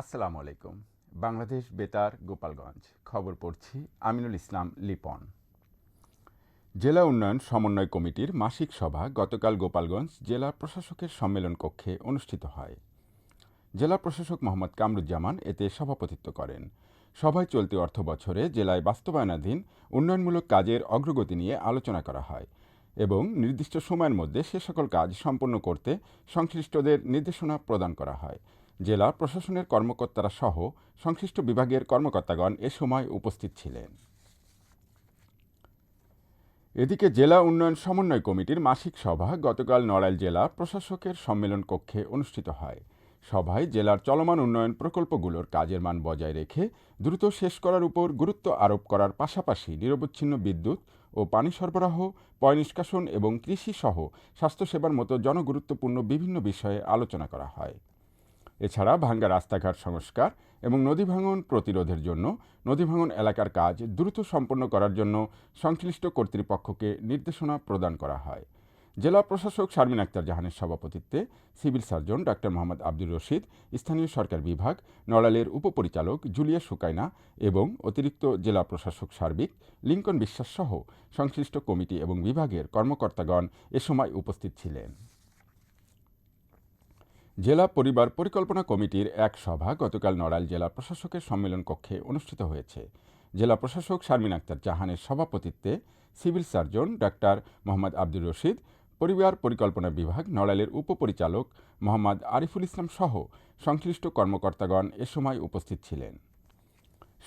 আসসালামু আলাইকুম। বাংলাদেশ বেতার, গোপালগঞ্জ। খবর পড়ছি আমিনুল ইসলাম, লিপন। জেলা উন্নয়ন সমন্বয় কমিটির মাসিক সভা গতকাল গোপালগঞ্জ জেলা প্রশাসকের সম্মেলন কক্ষে অনুষ্ঠিত হয়। জেলা প্রশাসক মোহাম্মদ কামরুজ্জামান এতে সভাপতিত্ব করেন। সভায় চলতি অর্থ বছরে জেলায় বাস্তবায়নাধীন, উন্নয়নমূলক কাজের অগ্রগতি নিয়ে আলোচনা করা হয় এবং নির্দিষ্ট সময়ের মধ্যে সে সকল কাজ সম্পন্ন করতে সংশ্লিষ্টদের নির্দেশনা প্রদান করা হয়। জেলা প্রশাসনের কর্মকর্তারা সহ সংশ্লিষ্ট বিভাগের কর্মকর্তাগণ এ সময় উপস্থিত ছিলেন। এদিকে জেলা উন্নয়ন সমন্বয় কমিটির মাসিক সভা গতকাল নড়াইল জেলা প্রশাসকের সম্মেলন কক্ষে অনুষ্ঠিত হয়। সভায় জেলার চলমান উন্নয়ন প্রকল্পগুলোর কাজের মান বজায় রেখে দ্রুত শেষ করার উপর গুরুত্ব আরোপ করার পাশাপাশি নিরবচ্ছিন্ন বিদ্যুৎ ও পানি সরবরাহ, পয় নিষ্কাশন এবং কৃষি সহ স্বাস্থ্যসেবার মতো জনগুরুত্বপূর্ণ বিভিন্ন বিষয়ে আলোচনা করা হয়। এছাড়া ভাঙ্গা রাস্তাঘাট সংস্কার এবং নদী ভাঙন প্রতিরোধের জন্য নদী ভাঙন এলাকার কাজ দ্রুত সম্পন্ন করার জন্য সংশ্লিষ্ট কর্তৃপক্ষকে নির্দেশনা প্রদান করা হয়। জেলা প্রশাসক শারমিন আক্তার জাহানের সভাপতিত্বে civil surgeon doctor Mohammad Abdur Rashid, স্থানীয় সরকার বিভাগ, নড়ালের উপপরিচালক জুলিয়া সুকাইনা এবং অতিরিক্ত জেলা প্রশাসক সার্বিক লিঙ্কন বিশ্বাস সহ সংশ্লিষ্ট কমিটি এবং বিভাগের কর্মকর্তাগণ এ সময় উপস্থিত ছিলেন। জেলা পরিবার পরিকল্পনা কমিটির এক সভা গতকাল নড়াইল জেলা প্রশাসকের সম্মেলন কক্ষে অনুষ্ঠিত হয়েছে। জেলা প্রশাসক শারমিন আক্তার জাহানের সভাপতিত্বে civil surgeon doctor Mohammad Abdur Rashid, পরিবার পরিকল্পনা বিভাগ, নড়াইলের উপপরিচালক মোহাম্মদ আরিফুল ইসলাম সহ সংশ্লিষ্ট কর্মকর্তাগণ এ সময় উপস্থিত ছিলেন।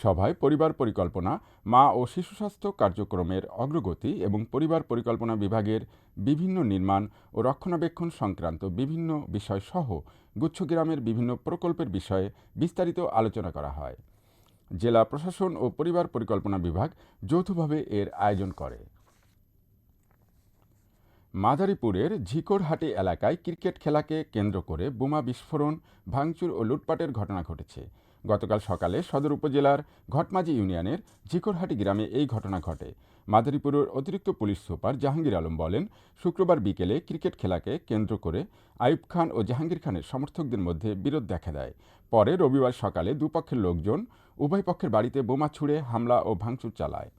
সভায় পরিবার পরিকল্পনা, মা ও শিশু স্বাস্থ্য কার্যক্রমের অগ্রগতি এবং পরিবার পরিকল্পনা বিভাগের বিভিন্ন নির্মাণ ও রক্ষণাবেক্ষণ সংক্রান্ত বিভিন্ন বিষয় সহ গুচ্ছগ্রামের বিভিন্ন প্রকল্পের বিষয়ে বিস্তারিত আলোচনা করা হয়। জেলা প্রশাসন ও পরিবার পরিকল্পনা বিভাগ যৌথভাবে এর আয়োজন করে। মাদারীপুরের ঝিকরহাটি এলাকায় ক্রিকেট খেলাকে কেন্দ্র করে বোমা বিস্ফোরণ, ভাঙচুর ও লুটপাটের ঘটনা ঘটেছে। গতকাল সকালে সদর উপজেলার ঘটমাজি ইউনিয়নের ঝিকরহাটি গ্রামে এই ঘটনা ঘটে। মাদারীপুরের অতিরিক্ত পুলিশ সুপার জাহাঙ্গীর আলম বলেন, শুক্রবার বিকেলে ক্রিকেট খেলাকে কেন্দ্র করে আইব খান ও জাহাঙ্গীর খানের সমর্থকদের মধ্যে বিরোধ দেখা দেয়। পরে রবিবার সকালে দুপক্ষের লোকজন উভয় পক্ষের বাড়িতে বোমা ছুড়ে হামলা ও ভাঙচুর চালায়।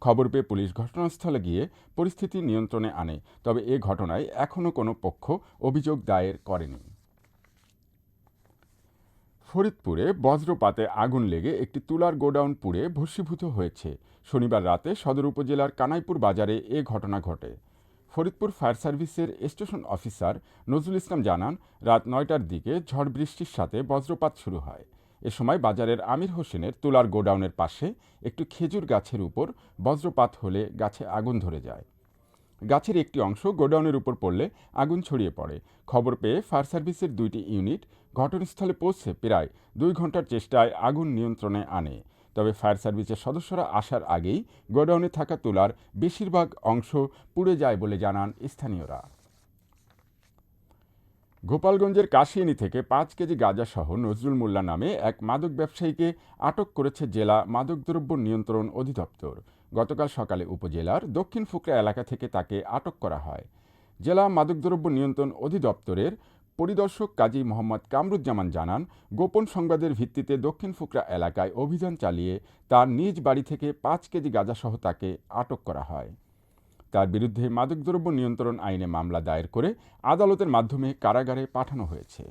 খবর পেয়ে পুলিশ ঘটনাস্থলে গিয়ে পরিস্থিতি নিয়ন্ত্রণে আনে, তবে এ ঘটনায় এখনও কোনো পক্ষ অভিযোগ দায়ের করেনি। ফরিদপুরে বজ্রপাতে আগুন লেগে একটি তুলার গোডাউন পুড়ে ভস্মীভূত হয়েছে। শনিবার রাতে সদর উপজেলার কানাইপুর বাজারে এ ঘটনা ঘটে। ফরিদপুর ফায়ার সার্ভিসের স্টেশন অফিসার নজরুল ইসলাম জানান, রাত নয়টার দিকে ঝড় বৃষ্টির সাথে বজ্রপাত শুরু হয়। এ সময় বাজারের আমির হোসেনের তুলার গোডাউনের পাশে একটি খেজুর গাছের উপর বজ্রপাত হলে গাছে আগুন ধরে যায়। গাছের একটি অংশ গোডাউনের উপর পড়লে আগুন ছড়িয়ে পড়ে। খবর পেয়ে ফায়ার সার্ভিসের দুইটি ইউনিট ঘটনাস্থলে পৌঁছে প্রায় দুই ঘণ্টার চেষ্টায় আগুন নিয়ন্ত্রণে আনে। তবে ফায়ার সার্ভিসের সদস্যরা আসার আগেই গোডাউনে থাকা তুলার বেশিরভাগ অংশ পুড়ে যায় বলে জানান স্থানীয়রা। গোপালগঞ্জের কাশিয়ানি থেকে পাঁচ কেজি গাঁজাসহ নজরুল মোল্লা নামে এক মাদক ব্যবসায়ীকে আটক করেছে জেলা মাদকদ্রব্য নিয়ন্ত্রণ অধিদপ্তর। গতকাল সকালে উপজেলার দক্ষিণ ফুকরা এলাকা থেকে তাকে আটক করা হয়। জেলা মাদকদ্রব্য নিয়ন্ত্রণ অধিদপ্তরের পরিদর্শক কাজী মোহাম্মদ কামরুজ্জামান জানান, গোপন সংবাদের ভিত্তিতে দক্ষিণ ফুকরা এলাকায় অভিযান চালিয়ে তার নিজ বাড়ি থেকে পাঁচ কেজি গাঁজাসহ তাকে আটক করা হয়। তার বিরুদ্ধে মাদকদ্রব্য নিয়ন্ত্রণ আইনে মামলা দায়ের করে আদালতের মাধ্যমে কারাগারে পাঠানো হয়েছে।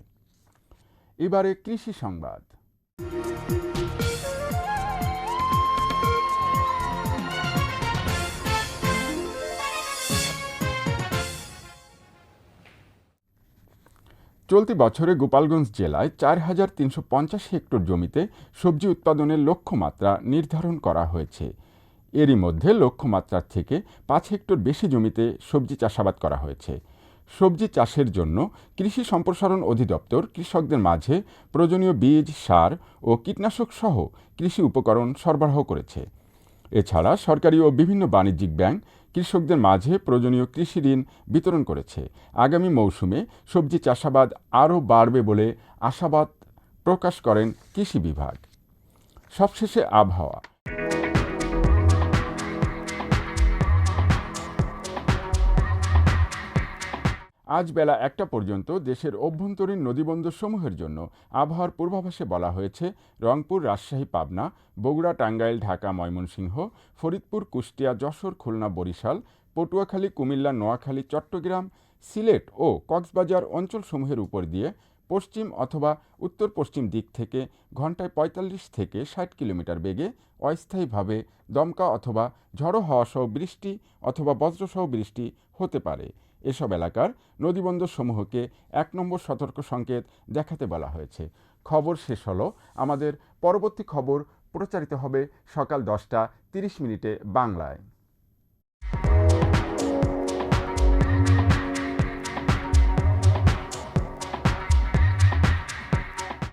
এবারে কৃষি সংবাদ। চলতি বছরে গোপালগঞ্জ জেলায় চার হাজার তিনশো পঞ্চাশ হেক্টর জমিতে সবজি উৎপাদনের লক্ষ্যমাত্রা নির্ধারণ করা হয়েছে। এরই মধ্যে লক্ষ্যমাত্রার থেকে পাঁচ হেক্টর বেশি জমিতে সবজি চাষাবাদ করা হয়েছে। সবজি চাষের জন্য কৃষি সম্প্রসারণ অধিদপ্তর কৃষকদের মাঝে প্রয়োজনীয় বীজ, সার ও কীটনাশক সহ কৃষি উপকরণ সরবরাহ করেছে। এছাড়া সরকারি ও বিভিন্ন বাণিজ্যিক ব্যাংক কৃষকদের মাঝে প্রয়োজনীয় কৃষি ঋণ বিতরণ করেছে। আগামী মৌসুমে সবজি চাষাবাদ আরও বাড়বে বলে আশাবাদ প্রকাশ করেন কৃষি বিভাগ। সবশেষে আবহাওয়া। আজ বেলা একটা পর্যন্ত দেশের অভ্যন্তরীণ নদীবন্দরসমূহের জন্য আবহাওয়ার পূর্বাভাসে বলা হয়েছে, রংপুর, রাজশাহী, পাবনা, বগুড়া, টাঙ্গাইল, ঢাকা, ময়মনসিংহ, ফরিদপুর, কুষ্টিয়া, যশোর, খুলনা, বরিশাল, পটুয়াখালী, কুমিল্লা, নোয়াখালী, চট্টগ্রাম, সিলেট ও কক্সবাজার অঞ্চলসমূহের উপর দিয়ে পশ্চিম অথবা উত্তর পশ্চিম দিক থেকে ঘন্টায় পঁয়তাল্লিশ থেকে ষাট কিলোমিটার বেগে অস্থায়ীভাবে দমকা অথবা ঝড়ো হাওয়া সহ বৃষ্টি অথবা বজ্রসহ বৃষ্টি হতে পারে। এসব এলাকার নদীবন্দরসমূহকে এক নম্বর সতর্ক সংকেত দেখাতে বলা হয়েছে। খবর শেষ হলো, আমাদের পরবর্তী খবর প্রচারিত হবে সকাল দশটা তিরিশ মিনিটে বাংলায়।